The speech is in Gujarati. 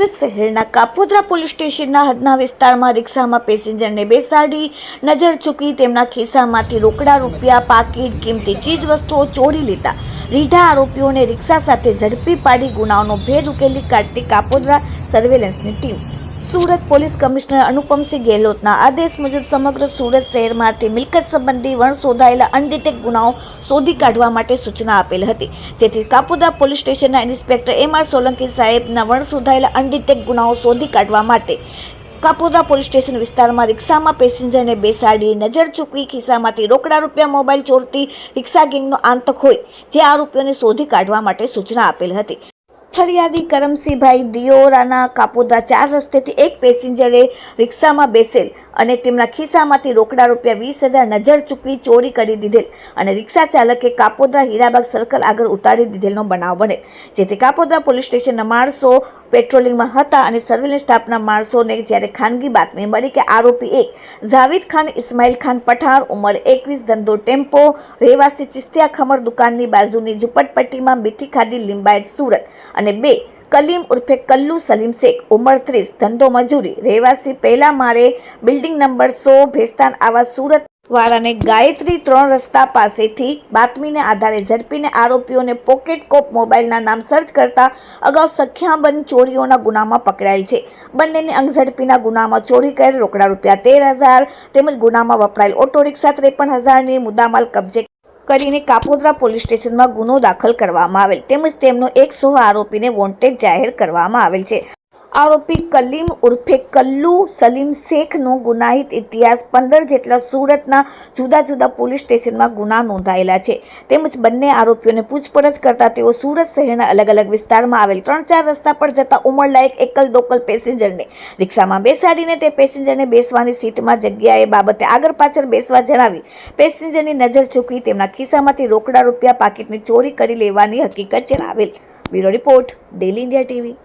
સુરત શહેરના કાપોદ્રા પોલીસ સ્ટેશનના હદના વિસ્તારમાં રિક્ષામાં પેસેન્જરને બેસાડી નજર ચૂકી તેમના ખિસ્સામાંથી રોકડા, રૂપિયા, પાકીટ, કિંમતી ચીજવસ્તુઓ ચોરી લેતા રીઢા આરોપીઓને રિક્ષા સાથે ઝડપી પાડી ગુનાઓનો ભેદ ઉકેલી કાઢતી Kapodra સર્વેલન્સની team. Surat police commissioner Anupamsingh ગેહલોતના આદેશ મુજબ સમગ્ર સુરત શહેરમાંથી મિલકત સંબંધી વણ શોધાયેલા અનડિટેક ગુનાઓ શોધી કાઢવા માટે સૂચના આપેલ હતી. જેથી કાપુદા પોલીસ સ્ટેશનના ઇન્સ્પેક્ટર એમ આર સોલંકી સાહેબના વણ શોધાયેલા અનડિટેક ગુનાઓ શોધી કાઢવા માટે કાપોદા પોલીસ સ્ટેશન વિસ્તારમાં રિક્ષામાં પેસેન્જરને બેસાડી નજર ચૂકવી ખિસ્સામાંથી રોકડા રૂપિયા, મોબાઈલ ચોરતી રિક્ષા ગેંગનો આંતક હોય, જે આરોપીઓને શોધી કાઢવા માટે સૂચના આપેલ હતી. ફરિયાદી કરમસિંહભાઈ દિયોરાના કાપોદા ચાર રસ્તેથી એક પેસેન્જરે રિક્ષામાં બેસેલ અને તેમના ખિસ્સામાંથી રોકડા રૂપિયા વીસ હજાર નજર ચૂકવી ચોરી કરી દીધેલ અને રિક્ષા ચાલકે કાપોદરા હીરાબાગ સર્કલ આગળ ઉતારી દીધેલનો બનાવ બને જેથી કાપોદરા પોલીસ સ્ટેશનના માણસો પેટ્રોલિંગમાં હતા અને સર્વેલન્સ સ્ટાફના માણસોને જ્યારે ખાનગી બાતમી મળી કે આરોપી એક જાવેદ ખાન, ઇસ્માઇલ ખાન પઠાણ, ઉંમર એકવીસ, ધંધો ટેમ્પો, રહેવાસી ચિસ્તિયા ખમર દુકાનની બાજુની ઝુંપટપટ્ટીમાં મીઠી ખાધી લિંબાયત સુરત અને બે, કલીમ ઉર્ફે કલ્લુ સલીમ શેખ, ઉંમર ત્રીસ, ધંધો મજૂરી, રહેવાસી પહેલા મારે બિલ્ડિંગ નંબર સો, ભેસ્તાન આવા સુરત વાળાને ગાયત્રી ત્રણ રસ્તા પાસેથી બાતમીને આધારે ઝડપીને આરોપીઓને પોકેટ કોપ મોબાઈલના નામ સર્ચ કરતા અગાઉ સંખ્યાબંધ ચોરીઓના ગુનામાં પકડાયેલ છે. બંનેની અંગ ઝડપીના ગુનામાં ચોરી કરેલ રોકડા રૂપિયા તેર હજાર તેમજ ગુનામાં વપરાયેલ ઓટો રિક્ષા ત્રેપન હજારની મુદ્દામાલ કબજે કરીને કાપોદ્રા પોલીસ સ્ટેશનમાં ગુનો દાખલ કરવામાં આવેલ. તેમજ તેમનો એક સો આરોપીને વોન્ટેડ જાહેર કરવામાં આવેલ છે. આરોપી કલીમ ઉર્ફે કલ્લુ સલીમ શેખનો ગુનાહિત ઇતિહાસ પંદર જેટલા સુરતના જુદા જુદા પોલીસ સ્ટેશનમાં ગુના નોંધાયેલા છે. તેમજ બંને આરોપીઓને પૂછપરછ કરતા તેઓ સુરત શહેરના અલગ અલગ વિસ્તારમાં આવેલ ત્રણ ચાર રસ્તા પર જતા ઉંમરલાયક એકલ દોકલ પેસેન્જરને રિક્ષામાં બેસાડીને તે પેસેન્જરને બેસવાની સીટમાં જગ્યાએ બાબતે આગળ પાછળ બેસવા જણાવી પેસેન્જરની નજર ચૂકવી તેમના ખિસ્સામાંથી રોકડા રૂપિયા પાકીટની ચોરી કરી લેવાની હકીકત જણાવેલ. Bureau report daily India TV.